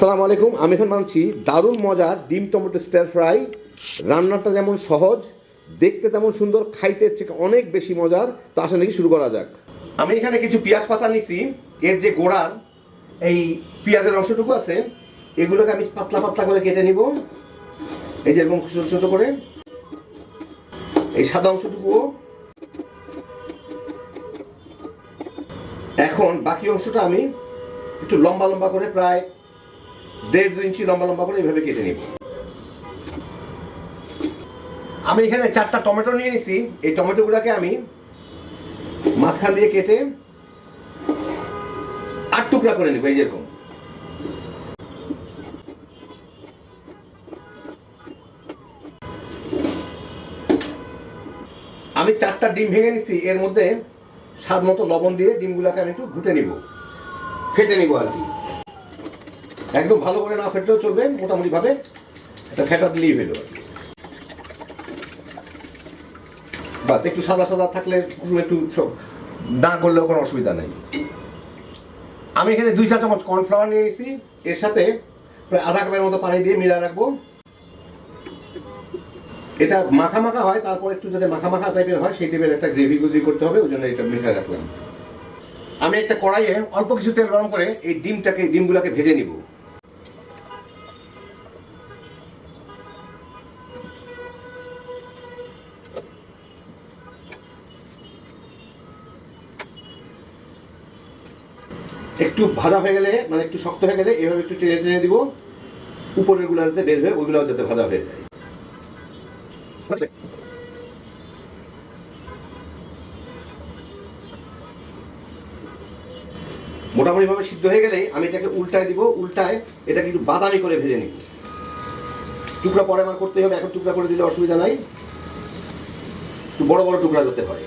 আসসালামু আলাইকুম, আমি এখন মানছি দারুণ মজার ডিম টমেটো স্টার ফ্রাই রান্নাটা যেমন সহজ, দেখতে তেমন সুন্দর, খাইতে হচ্ছে অনেক বেশি মজার। তো আসলে নাকি শুরু করা যাক। আমি এখানে কিছু পেঁয়াজ পাতা নিছি, এর যে গোড়ার এই পেঁয়াজের অংশটুকু আছে, এগুলোকে আমি পাতলা পাতলা করে কেটে নিব। এই যে এরকম ছোট ছোট করে। এই সাদা অংশটুকুও এখন বাকি অংশটা আমি একটু লম্বা লম্বা করে প্রায় দেড় দু ইঞ্চি লম্বা লম্বা করে এইভাবে কেটে নিব। আমি এখানে চারটা টমেটো নিয়ে নিছি। এই টমেটোগুলোকে আমি মাঝখান দিয়ে কেটে আট টুকরা করে নিব, এই যেরকম। আমি চারটা ডিম ভেঙে নিছি, এর মধ্যে স্বাদ মতো লবণ দিয়ে ডিমগুলোকে আমি একটু ঘুটে নিব। ফেটে নিব আর কি। একদম ভালো করে না ফেটলেও চলবে মোটামুটি ভাবে একটা ফেটা দিলেই হলো। বাস, একটু সাদা সাদা থাকলে একটু না করলেও কোনো অসুবিধা নেই। আমি এখানে দুই চা চামচ কর্নফ্লাওয়ার নিয়ে নিয়েছি এর সাথে প্রায় আধা কাপের মতো পানি দিয়ে মিলা রাখব। এটা মাখা মাখা হয়, তারপর একটু যাতে মাখা মাখা টাইপের হয়, সেই টাইপের একটা গ্রেভি গুলি করতে হবে, ওই জন্য এটা মিশা রাখলাম। আমি একটা কড়াইয়ে অল্প কিছু তেল গরম করে এই ডিমটাকে, ডিমগুলোকে ভেজে নিব। একটু ভাজা হয়ে গেলে মানে একটু শক্ত হয়ে গেলে, এভাবে একটু টেনে টেনে দিব। উপরেরগুলো যাতে বের হয়ে ওইগুলো যাতে ভাজা হয়ে যায়। মোটামুটি ভাবে সিদ্ধ হয়ে গেলেই আমি এটাকে উল্টায় দিব, উল্টায় এটাকে একটু বাদামি করে ভেজে নিব। টুকরা পরে আমার করতে হবে, এখন টুকরা করে দিলে অসুবিধা নাই। একটু বড় বড় টুকরা যাতে পারে।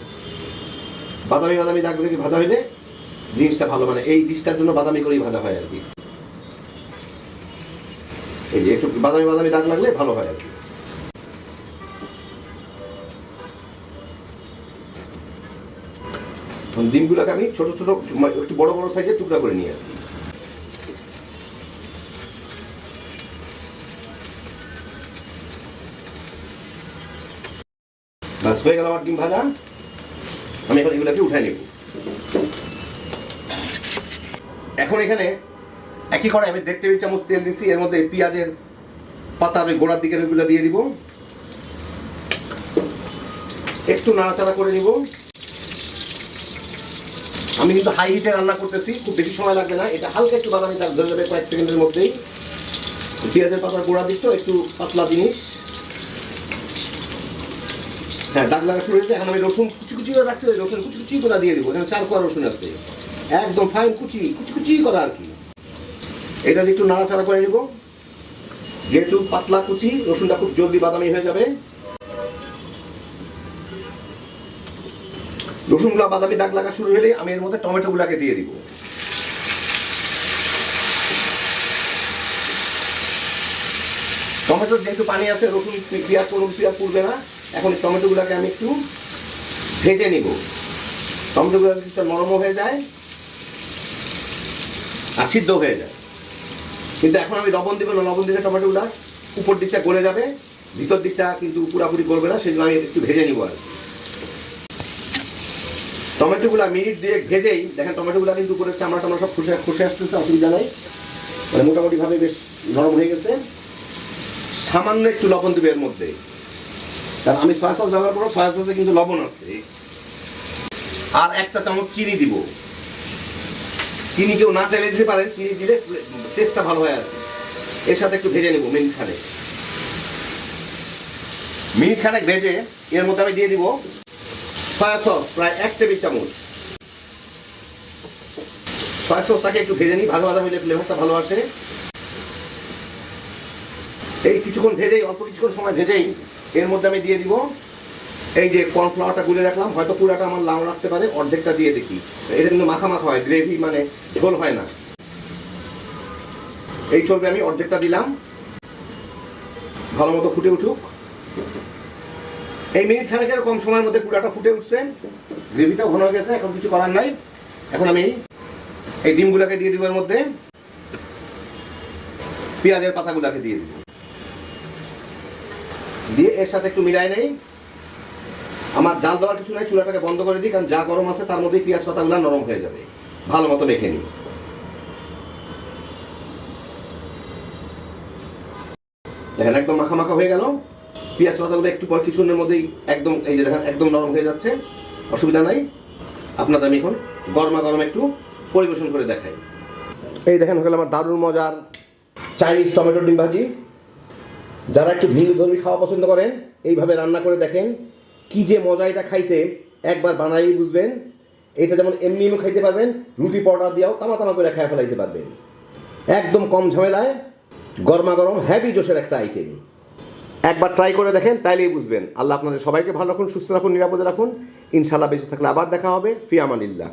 বাদামি বাদামি দাগগুলো কি ভাজা হইলে জিনিসটা ভালো মানে এই ডিশটার জন্য বাদামি করেই ভাজা হয় আর কি। এই যে একটু বাদামি বাদামি দাগ লাগলে ভালো হয় আর কি। ডিমগুলোকে আমি ছোট ছোট মানে একটু বড় বড় সাইজের টুকরা করে নিয়ে আসি বাস হয়ে গেল আমার ডিম ভাজা। আমি এখন এগুলোকে উঠাই নেব। এখন এখানে একই কড়াই, আমি দেড় টেবিল চামচ তেল দিচ্ছি এর মধ্যে পেঁয়াজের পাতা আমি গোড়ার দিকে ওইগুলো দিয়ে দিব। একটু নাড়াচাড়া করে নিব। আমি কিন্তু হাই হিটে রান্না করতেছি, খুব বেশি সময় লাগবে না। এটা হালকা একটু বাদামি দাগ ধরে যাবে কয়েক সেকেন্ডের মধ্যেই। পেঁয়াজের পাতার গোড়া দিচ্ছ, একটু পাতলা জিনিস। হ্যাঁ দাগ লাগা শুরু হয়েছে এখন আমি রসুন কুচি কুচি করে রাখছি, ওই রসুন কুচি কুচি করে দিয়ে দিব। এখানে চার কোয়া রসুন আছে। একদম ফাইন কুচি কুচি কুচি করা আর কি। এটা একটু নাড়াচাড়া করে নিব। যেহেতু পাতলা কুচি, রসুনটা খুব জলদি বাদামি হয়ে যাবে। রসুনগুলো বাদামি দাগ লাগা শুরু হলে আমি এর মধ্যে টমেটো গুলাকে দিয়ে দিব। টমেটোর যেহেতু পানি আছে, রসুন পেঁয়াজ কোনো পেঁয়াজ পুড়বে না। এখন টমেটোগুলোকে আমি একটু ভেজে নিব। টমেটোগুলো কিছুটা নরমও হয়ে যায় আর সিদ্ধ হয়ে যায়। কিন্তু এখন আমি লবণ দিব, না লবণ দিলে টমেটোগুলো উপর দিকটা গলে যাবে, ভিতর দিকটা কিন্তু পুরাপুরি করবে না, সেজন্য আমি একটু ভেজে নিব আর। টমেটোগুলো মিনিট দিয়ে ভেজেই, দেখেন টমেটোগুলো কিন্তু উপরে চামড়া টামড়া সব খুশে খুশে আসতেছে, অসুবিধা নাই। মানে মোটামুটিভাবে বেশ নরম হয়ে গেছে। সামান্য একটু লবণ দেবে এর মধ্যে। কারণ আমি সয়া সস ব্যবহার করব সয়া সসে কিন্তু লবণ আছে। আর একটা চামচ চিনি দিব। চিনি কেউ না চাইলে দিতে পারেন, চিনি দিলে টেস্টটা ভালো হয় আর এর সাথে একটু ভেজে নেব মিনিট খানেক মিনিট খানেক ভেজে এর মধ্যে আমি দিয়ে দিব সয়া সস প্রায় এক টেবিল চামচ। সয়া সসটাকে একটু ভেজে নিই ভালো ভালো হলে ফ্লেভারটা ভালো আসে। এই কিছুক্ষণ ভেজেই, অল্প কিছুক্ষণ সময় ভেজেই এর মধ্যে আমি দিয়ে দিব এই যে কর্নফ্লাওয়ারটা গুলে রাখলাম, হয়তো পুরাটা আমার লাউ রাখতে পারে, অর্ধেকটা দিয়ে দেখি। এটা কিন্তু মাখা মাখা হয়, গ্রেভি মানে ঝোল হয় না। এই চলবে আমি অর্ধেকটা দিলাম। ভালো মতো ফুটে উঠুক। এই মিনিট খানেকের কম সময়ের মধ্যে পুরাটা ফুটে উঠছে। গ্রেভিটা ঘন হয়ে গেছে, এখন কিছু করার নাই। এখন আমি এই ডিমগুলোকে দিয়ে দিব এর মধ্যে। পেঁয়াজের পাতাগুলোকে দিয়ে দিব। দিয়ে এর সাথে একটু মিলাই নেই। আমার জাল দেওয়ার কিছু নাই, চুলাটাকে বন্ধ করে দিই, কারণ যা গরম আছে তার মধ্যেই পেঁয়াজ পাতাগুলো নরম হয়ে যাবে। ভালো মতো মেখে নিই দেখেন, একদম মাখা মাখা হয়ে গেল। পেঁয়াজ পাতাগুলো একটু পর কিছুক্ষণের মধ্যেই একদম, এই যে দেখেন, একদম নরম হয়ে যাচ্ছে। অসুবিধা নাই। আপনাদের আমি এখন গরমা গরম একটু পরিবেশন করে দেখাই। এই দেখেন, হয়ে গেল আমার দারুণ মজার চাইনিজ টমেটো ডিম ভাজি। যারা একটু ভিন্ন ধর্মী খাওয়া পছন্দ করেন, এইভাবে রান্না করে দেখেন। কি যে মজা এটা খাইতে, একবার বানাই বুঝবেন। এটা যেমন এমনি এমনি খাইতে পারবেন, রুটি পাউডার দিয়েও তামা তামা করে খাই ফেলাইতে পারবেন। একদম কম ঝামেলায় গরমা গরম হ্যাপি জোশের একটা আইটেম একবার ট্রাই করে দেখেন, তাইলেই বুঝবেন। আল্লাহ আপনাদের সবাইকে ভালো রাখুন, সুস্থ রাখুন, নিরাপদে রাখুন। ইনশাল্লাহ বেঁচে থাকলে আবার দেখা হবে। ফি আমানিল্লাহ।